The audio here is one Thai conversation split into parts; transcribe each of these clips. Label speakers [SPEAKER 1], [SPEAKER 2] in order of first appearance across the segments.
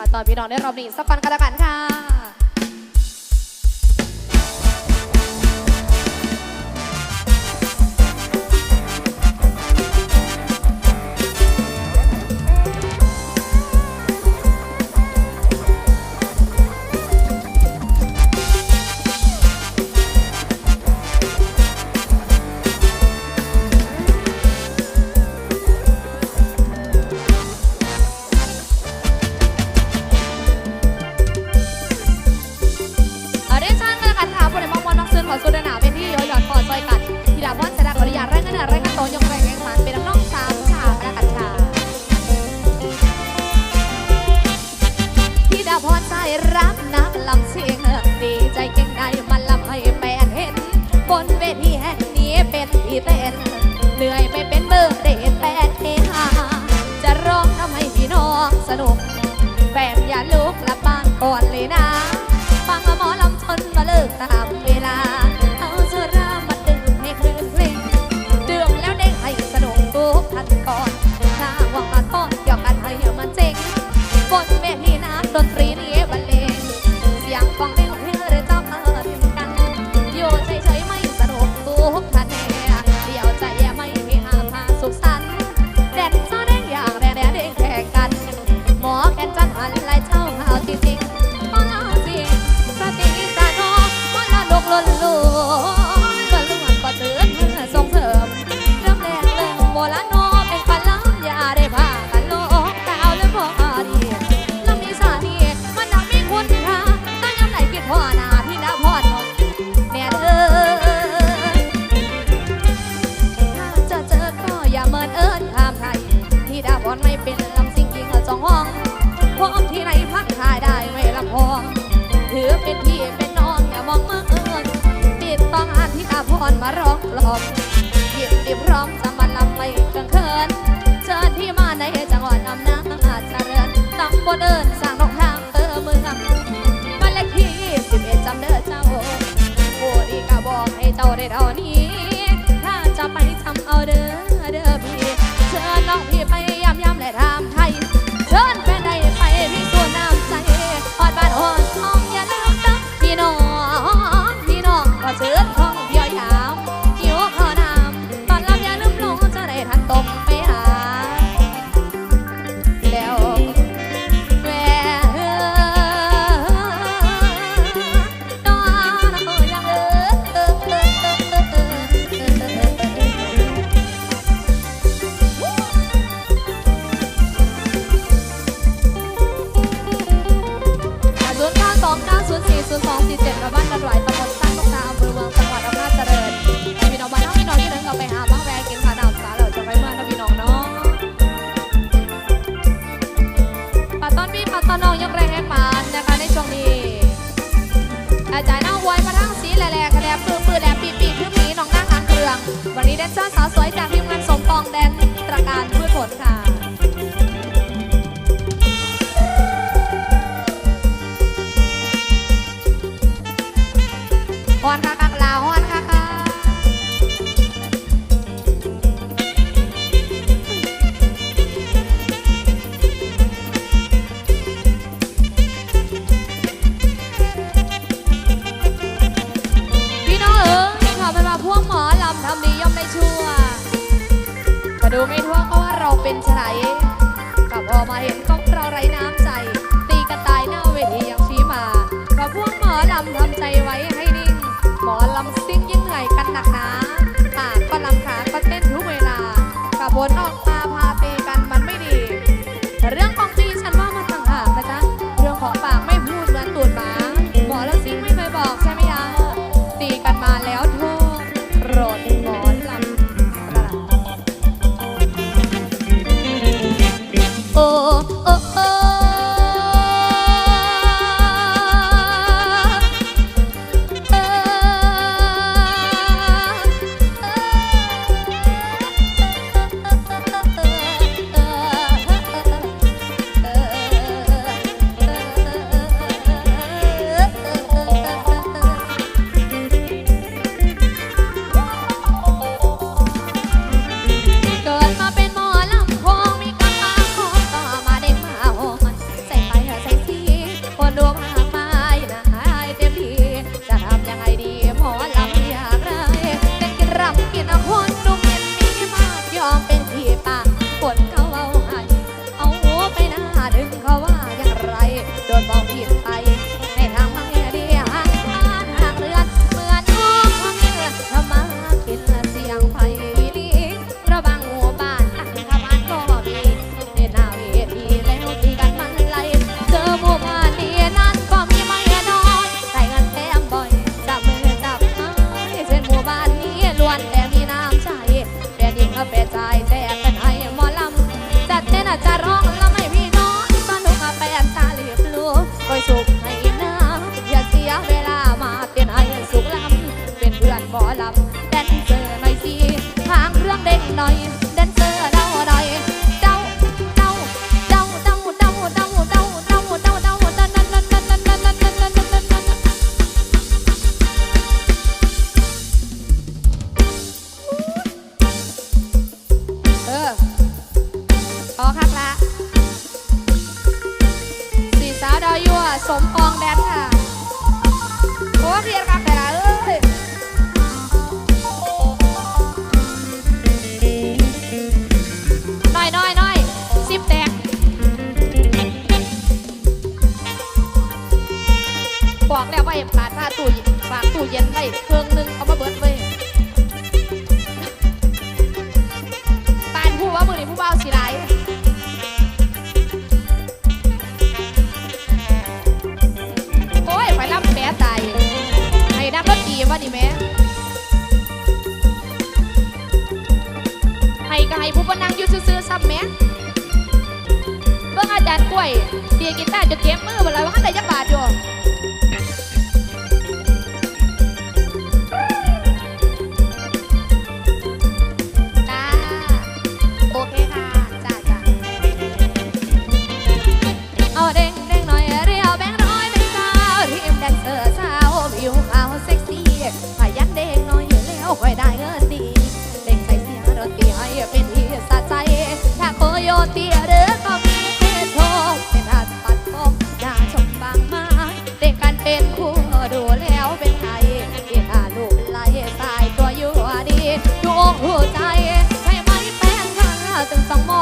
[SPEAKER 1] ฝาตอนพี่น้องได้รอบนี้สักก่นกันละกันค่ะ อนไม่เป็นลำสิ่งยิงลสองห้องพร้อมที่ไหนพักทายได้ไม่ลำพองถือเป็นพี่เป็นน้องอย่ามองเมื่องเอิญติดต้องอาทิตาพรมาร้องกลอมหยิบดิบร้องจะมันลำไปกังเคินเชิญที่มาในจังหวัดอำนาจเจริญตำบนเอิญ แดนเซอร์สาวสวยจากทีมงานสมปองแดนตระการด้วยผลค่ะ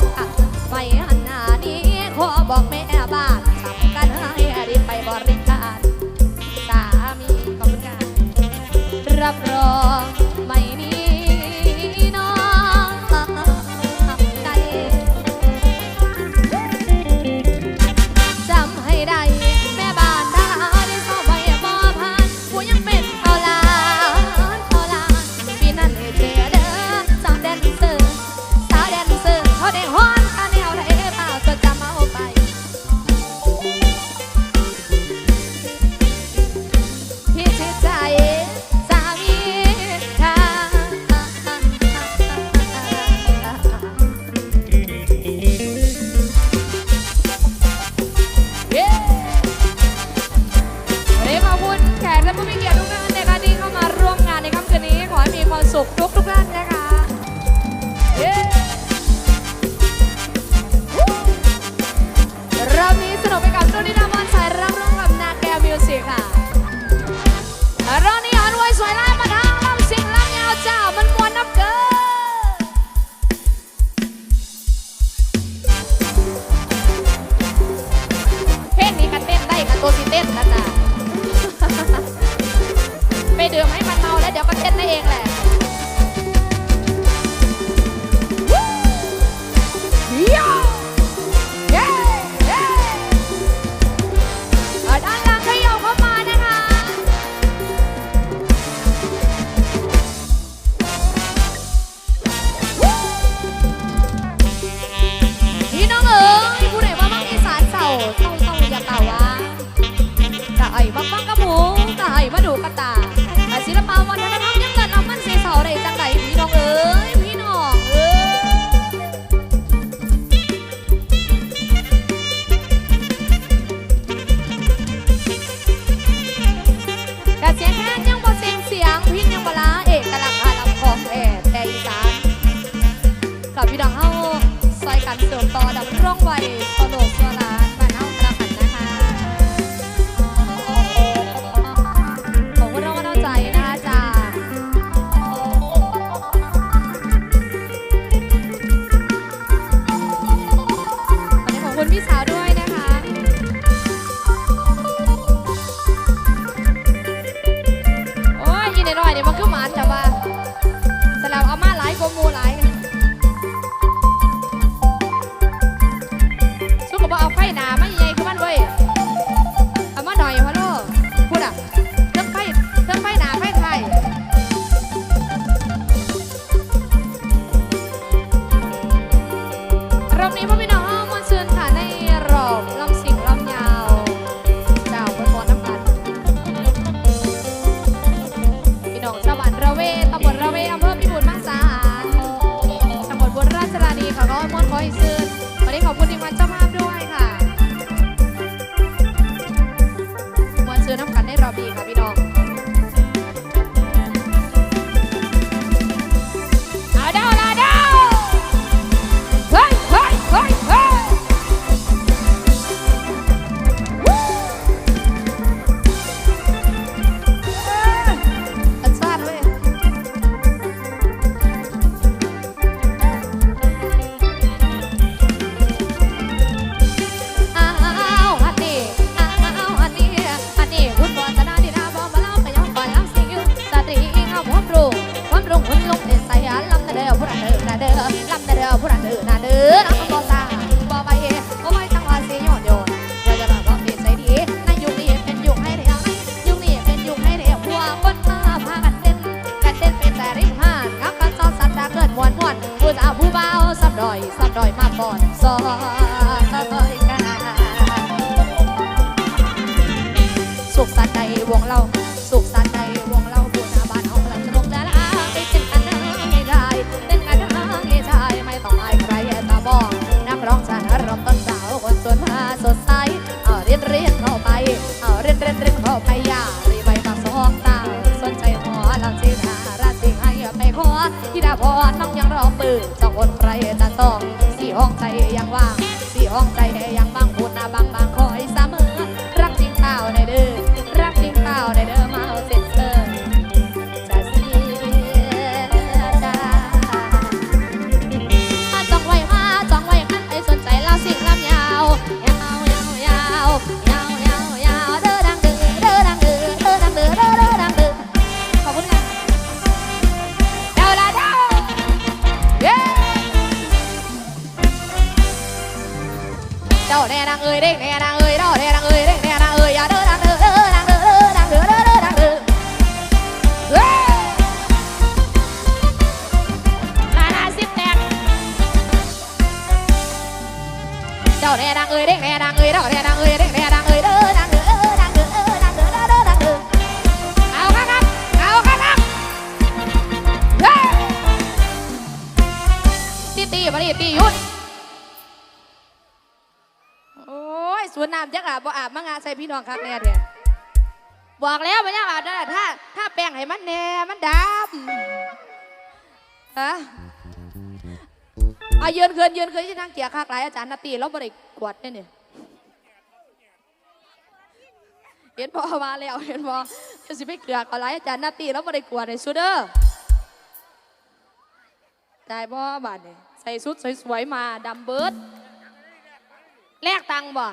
[SPEAKER 1] องตัไปยัน คนใครนะต้องสี่ห้องใจยังว่างสี่ห้องใจยัง สวนน้ำยักอาบบ่อาบมางาใส่พี่น้องครับแน่เดียบอกแล้วมันยักอาบนั่ะถ้าถ้าแป้งให้มันแน่มันดำฮะเอายืนเคยนยืนเคยที่นั่งเกียร์คากหลาอาจารย์นาตีแล้วบริกวดเนี่ยเห็นพอมาแล้วเห็นพอจะสิไปเกลือกอะไรอาจารย์นาตีแล้วบริกวดในสุดเด้อได้พ่อบาทเนี่ยใส่ชุดสวยๆมาดำเบิร์ดแลกตังบ่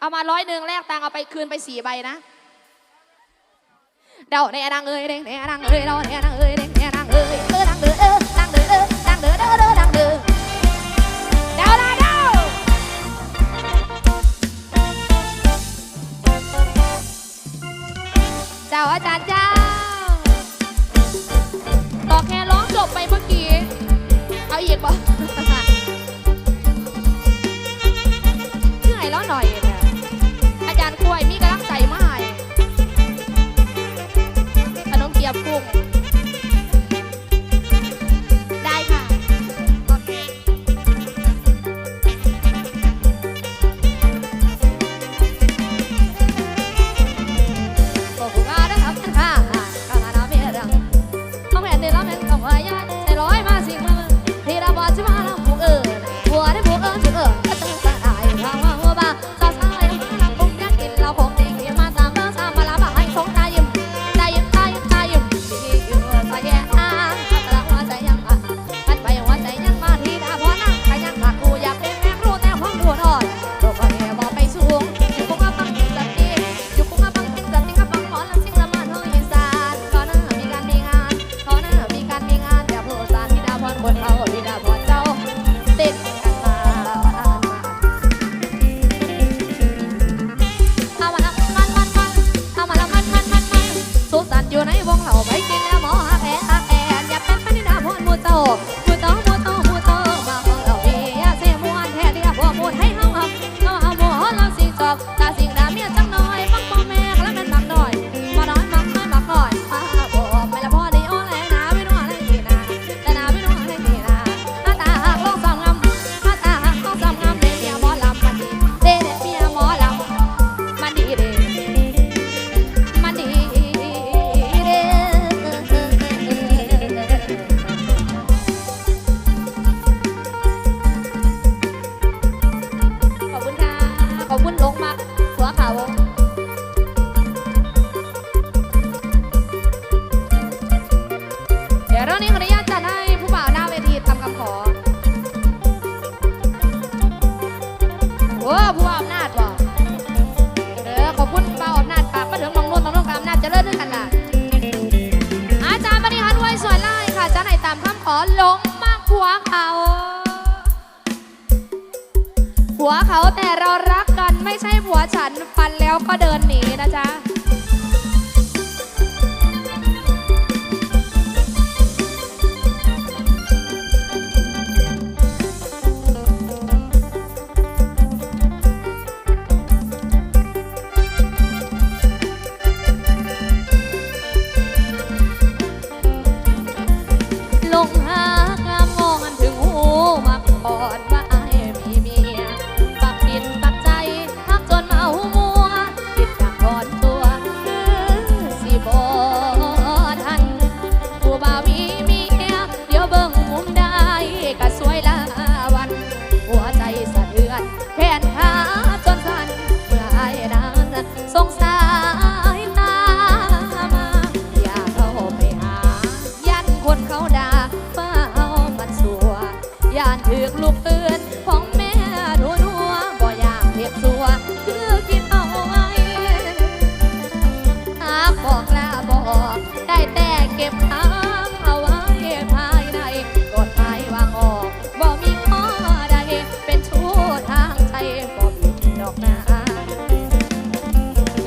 [SPEAKER 1] เอามาร้อยหนึ่งแลกตังเอาไปคืนไปสี่ใบนะเดาในอดังเอ้ยเดงในอดังเอ้ยเราในอดังเอ้ย วเขาแต่เรารักกันไม่ใช่ผัวฉันฟันแล้วก็เดินหนีนะจ๊ะ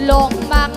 [SPEAKER 1] ลงมา